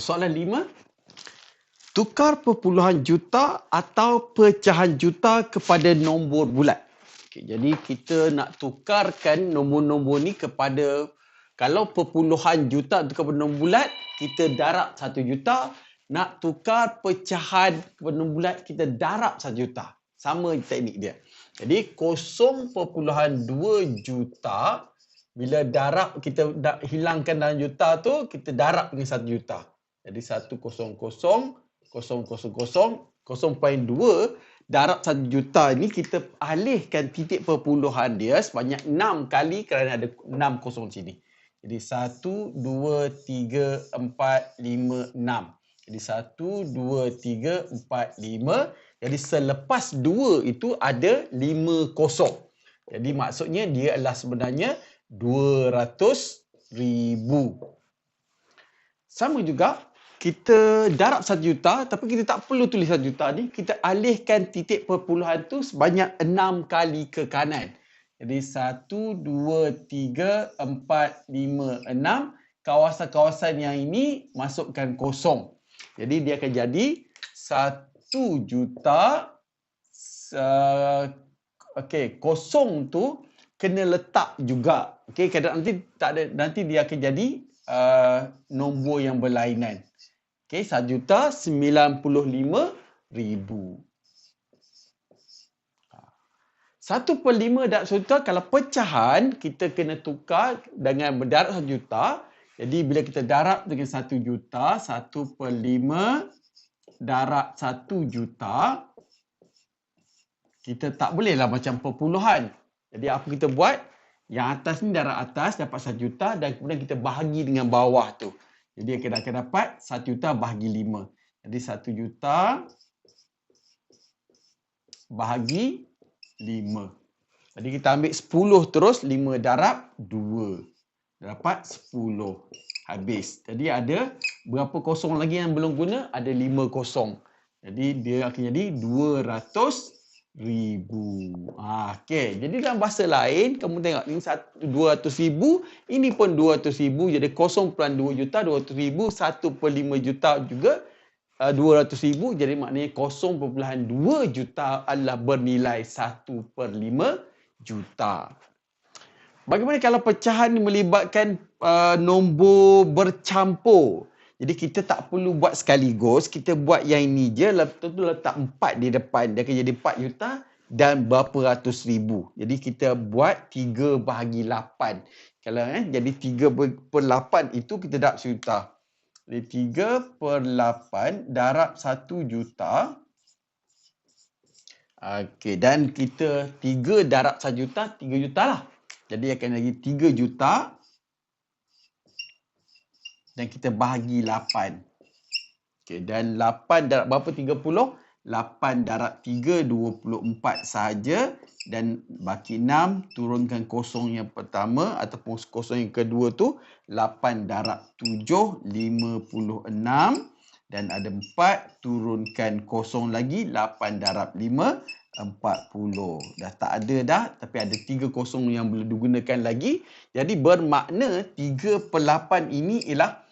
Okay, soalan lima. Tukar perpuluhan juta atau pecahan juta kepada nombor bulat. Okay, jadi kita nak tukarkan nombor-nombor ni kepada kalau perpuluhan juta tu kepada nombor bulat, kita darab satu juta. Nak tukar pecahan kepada nombor bulat, kita darab satu juta. Sama teknik dia. Jadi 0.2 juta bila darab kita hilangkan dalam juta tu kita darab dengan 1 juta. Jadi 100 0.0 0.2 darab 1 juta ni kita alihkan titik perpuluhan dia sebanyak 6 kali kerana ada 6 kosong sini. Jadi 1, 2, 3, 4, 5, 6. Jadi 1, 2, 3, 4, 5. Jadi selepas 2 itu ada 5 kosong. Jadi maksudnya dia adalah sebenarnya 200 ribu. Sama juga kita darab 1 juta tapi kita tak perlu tulis 1 juta ni. Kita alihkan titik perpuluhan tu sebanyak 6 kali ke kanan. Jadi 1, 2, 3, 4, 5, 6. Kawasan-kawasan yang ini masukkan kosong. Jadi dia akan jadi 1 juta. Uh, okay, kosong tu kena letak juga. Okay, nanti tak ada nanti dia akan jadi uh, nombor yang berlainan. Okey, satu juta sembilan puluh lima ribu. Satu per lima darab satu juta, kalau pecahan, kita kena tukar dengan berdarab satu juta. Jadi, bila kita darab dengan satu juta, satu per lima darab satu juta, kita tak bolehlah macam perpuluhan. Jadi, apa kita buat? Yang atas ni darab atas dapat satu juta dan kemudian kita bahagi dengan bawah tu. Jadi kita akan dapat 1 juta bahagi 5. Jadi 1 juta bahagi 5. Jadi kita ambil 10 terus 5 darab 2. Dapat 10. Habis. Jadi ada berapa kosong lagi yang belum guna? Ada 5 kosong. Jadi dia akan jadi 200 ribu. Ha, okay. Jadi dalam bahasa lain, kamu tengok ni 200 ribu, ini pun 200 ribu. Jadi 0.2 juta, 200 ribu, 1 per 5 juta juga uh, 200 ribu. Jadi maknanya 0.2 juta adalah bernilai 1 per 5 juta. Bagaimana kalau pecahan melibatkan uh, nombor bercampur? Jadi kita tak perlu buat sekaligus, kita buat yang ini je, lepas tu letak empat di depan, dia akan jadi empat juta dan berapa ratus ribu. Jadi kita buat tiga bahagi lapan. Kalau eh, jadi tiga per lapan itu kita darab sejuta. Jadi tiga per lapan darab satu juta. Okey, dan kita tiga darab satu juta, tiga juta lah. Jadi akan jadi tiga juta dan kita bahagi 8. Okey, dan 8 darab berapa? 30? 8 darab 3 24 sahaja. Dan baki 6 turunkan kosong yang pertama ataupun kosong yang kedua tu 8 darab 7 56 dan ada 4 turunkan kosong lagi 8 darab 5 40 dah tak ada dah tapi ada 3 kosong yang boleh digunakan lagi. Jadi bermakna 3 per 8 ini ialah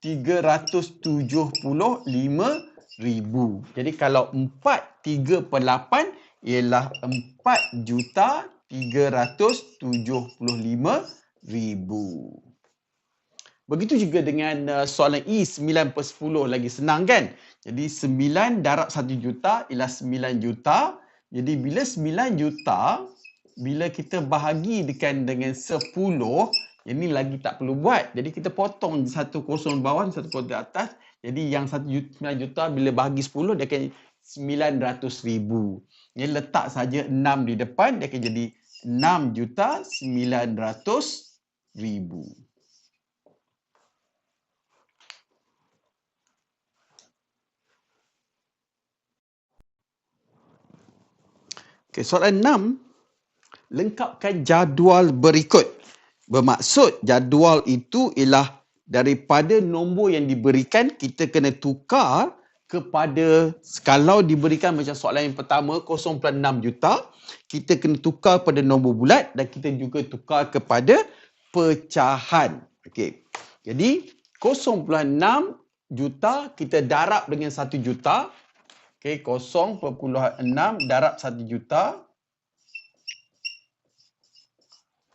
375,000. Jadi kalau 4 3 per 8 ialah 4 juta 375,000. Begitu juga dengan uh, soalan E 9 per 10 lagi senang kan? Jadi 9 darab 1 juta ialah 9 juta. Jadi bila 9 juta, bila kita bahagi dengan 10, ini lagi tak perlu buat. Jadi kita potong satu kosong bawah, satu kosong atas. Jadi yang satu juta, juta bila bagi sepuluh, dia akan sembilan ratus ribu. Ini letak saja enam di depan, dia akan jadi enam juta sembilan ratus ribu. Okay, soalan enam. Lengkapkan jadual berikut. Bermaksud jadual itu ialah daripada nombor yang diberikan kita kena tukar kepada kalau diberikan macam soalan yang pertama 0.6 juta kita kena tukar pada nombor bulat dan kita juga tukar kepada pecahan. Okey. Jadi 0.6 juta, kita darab dengan 1 juta. Okey, 0.6 darab 1 juta.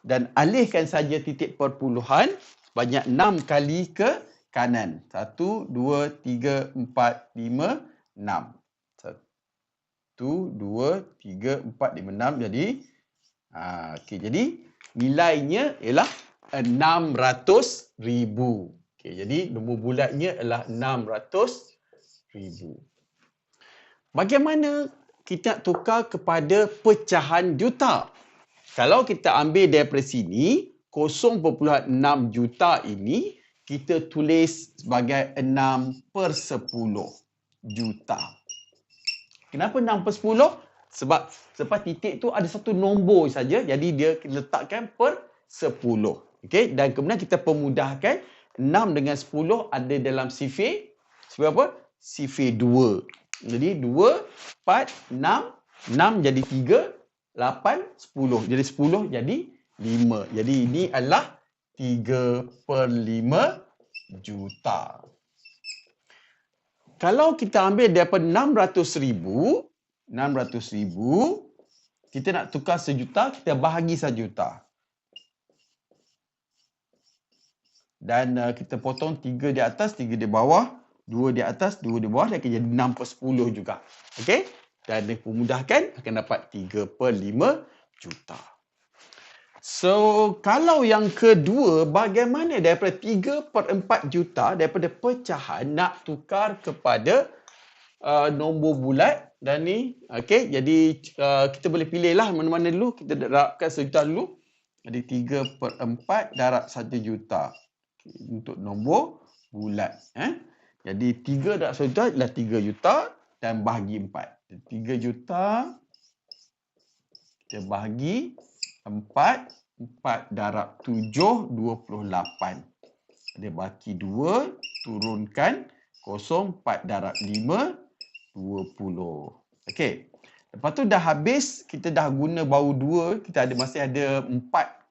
Dan alihkan saja titik perpuluhan banyak 6 kali ke kanan. 1, 2, 3, 4, 5, 6. 1, 2, 3, 4, 5, 6. Jadi, ha, okay, jadi nilainya ialah 600 ribu. Okay, jadi nombor bulatnya adalah 600 ribu. Bagaimana kita tukar kepada pecahan juta? Kalau kita ambil daripada sini, 0.6 juta ini kita tulis sebagai 6 per 10 juta. Kenapa 6 per 10? Sebab sebab titik tu ada satu nombor saja, jadi dia letakkan per 10. Okey, dan kemudian kita pemudahkan 6 dengan 10 ada dalam sifir. Sifir apa? Sifir 2. Jadi 2, 4, 6. 6 jadi 3. 8, 10. Jadi 10 jadi 5. Jadi ini adalah 3 per 5 juta. Kalau kita ambil daripada 600 ribu, 600 ribu, kita nak tukar sejuta, kita bahagi sejuta. dan uh, kita potong tiga di atas, tiga di bawah, dua di atas, dua di bawah, dia akan jadi 6 per 10 juga. Okey? Dan memudahkan akan dapat 3 per 5 juta. So, kalau yang kedua, bagaimana daripada 3 per 4 juta daripada pecahan nak tukar kepada uh, nombor bulat dan ni, okey, jadi uh, kita boleh pilih lah mana-mana dulu, kita darabkan sejuta dulu. Jadi 3 per 4 darab 1 juta untuk nombor bulat. Eh? Jadi 3 darab 1 juta ialah 3 juta dan bahagi 4. 3 juta kita bahagi 4. 4 darab 7, 28. Dia baki 2, turunkan 0, 4 darab 5, 20. Okey. Lepas tu dah habis, kita dah guna bau 2, kita ada masih ada 4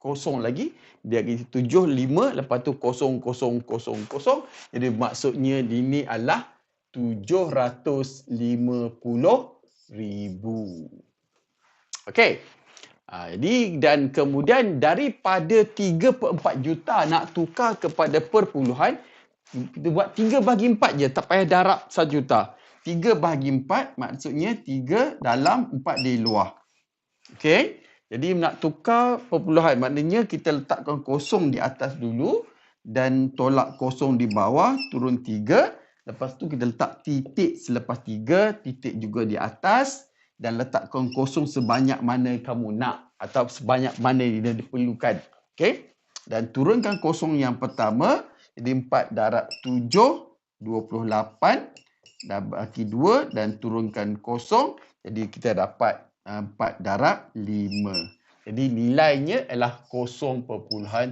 kosong lagi dia akan tujuh lima lepas tu kosong kosong kosong kosong jadi maksudnya ini adalah tujuh ratus lima puluh ribu. Okey. Ha, jadi dan kemudian daripada tiga per empat juta nak tukar kepada perpuluhan kita buat tiga bagi empat je tak payah darab satu juta. Tiga bagi empat maksudnya tiga dalam empat di luar. Okey. Jadi nak tukar perpuluhan maknanya kita letakkan kosong di atas dulu dan tolak kosong di bawah turun tiga. Lepas tu kita letak titik selepas tiga, titik juga di atas dan letakkan kosong sebanyak mana kamu nak atau sebanyak mana yang diperlukan. Okey? Dan turunkan kosong yang pertama. Jadi empat darab tujuh, dua puluh lapan. Dan bagi dua dan turunkan kosong. Jadi kita dapat 4 darab 5. Jadi nilainya adalah 0.75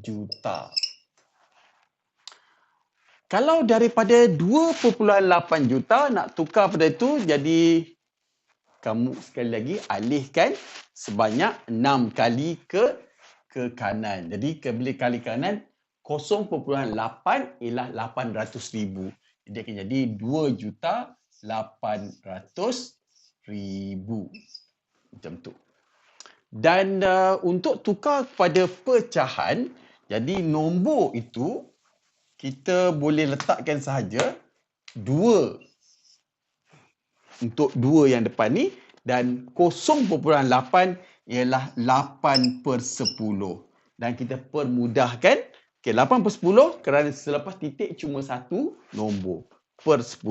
juta. Kalau daripada 2.8 juta nak tukar pada itu jadi kamu sekali lagi alihkan sebanyak 6 kali ke ke kanan. Jadi bila kali kanan 0.8 ialah 800,000. Jadi akan jadi 2 juta 800 ribu. Macam tu. Dan uh, untuk tukar kepada pecahan, jadi nombor itu kita boleh letakkan sahaja dua untuk dua yang depan ni dan 0.8 ialah 8 per 10. Dan kita permudahkan okay, 8 per 10 kerana selepas titik cuma satu nombor per 10.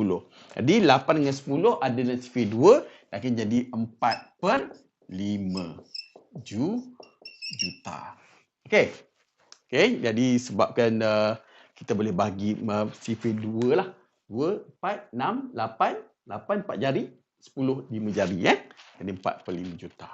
Jadi 8 dengan 10 ada dalam sifir 2 akan jadi 4 per 5 ju, juta. Okey. Okey, jadi sebabkan uh, kita boleh bagi uh, sifir 2 lah. 2, 4, 6, 8, 8 4 jari, 10 5 jari eh. Jadi 4 per 5 juta.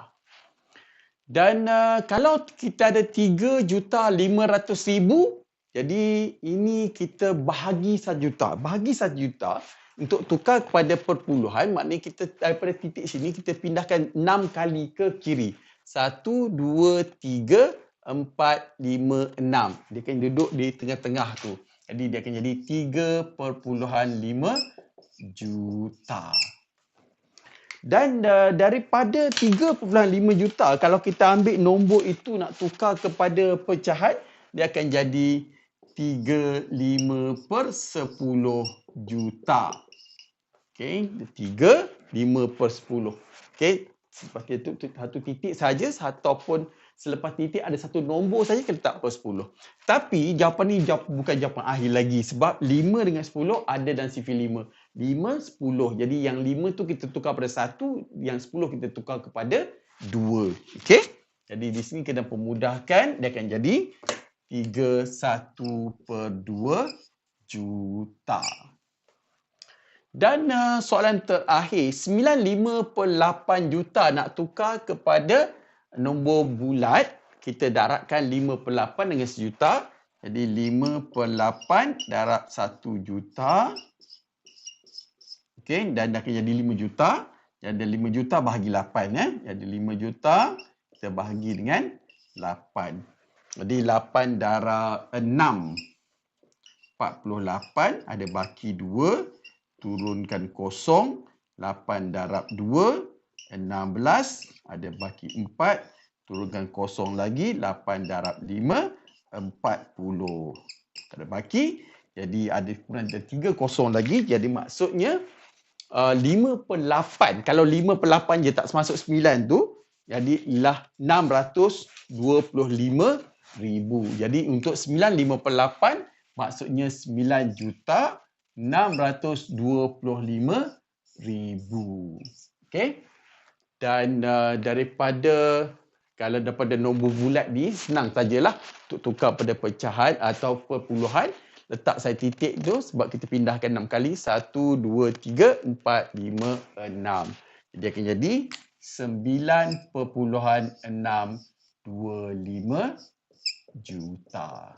Dan uh, kalau kita ada 3 juta 500 ribu jadi ini kita bahagi satu juta. Bahagi satu juta untuk tukar kepada perpuluhan maknanya kita daripada titik sini kita pindahkan enam kali ke kiri. Satu, dua, tiga, empat, lima, enam. Dia akan duduk di tengah-tengah tu. Jadi dia akan jadi 3.5 juta. Dan uh, daripada 3.5 juta, kalau kita ambil nombor itu nak tukar kepada pecahan, dia akan jadi 35 per 10 juta. Okay, 3, 5 per 10. Okay, seperti itu satu titik saja ataupun selepas titik ada satu nombor saja kita letak per 10. Tapi jawapan ni jawab, bukan jawapan akhir lagi sebab 5 dengan 10 ada dalam sifil 5. 5, 10. Jadi yang 5 tu kita tukar pada 1, yang 10 kita tukar kepada 2. Okey? Jadi di sini kena pemudahkan, dia akan jadi 31 per 2 juta. Dan uh, soalan terakhir, 95 per 8 juta nak tukar kepada nombor bulat, kita darabkan 5 per 8 dengan sejuta. Jadi 5 per 8 darab 1 juta. Okey, dan dah jadi 5 juta. Jadi 5 juta bahagi 8. Eh. Jadi 5 juta kita bahagi dengan 8. Jadi 8 darab 6. 48 ada baki 2. Turunkan kosong. 8 darab 2. 16 ada baki 4 turunkan kosong lagi 8 darab 5 40 ada baki jadi ada kurang ada 3 kosong lagi jadi maksudnya uh, 5 per 8 kalau 5 per 8 je tak masuk 9 tu jadi ialah 625 ribu. Jadi untuk 9 5 per 8 maksudnya 9 juta 625 ribu. Okay dan uh, daripada kalau daripada nombor bulat ni senang sajalah untuk tukar pada pecahan atau perpuluhan. Letak saya titik tu sebab kita pindahkan 6 kali. 1 2 3 4 5 6 jadi akan jadi 9.625 juta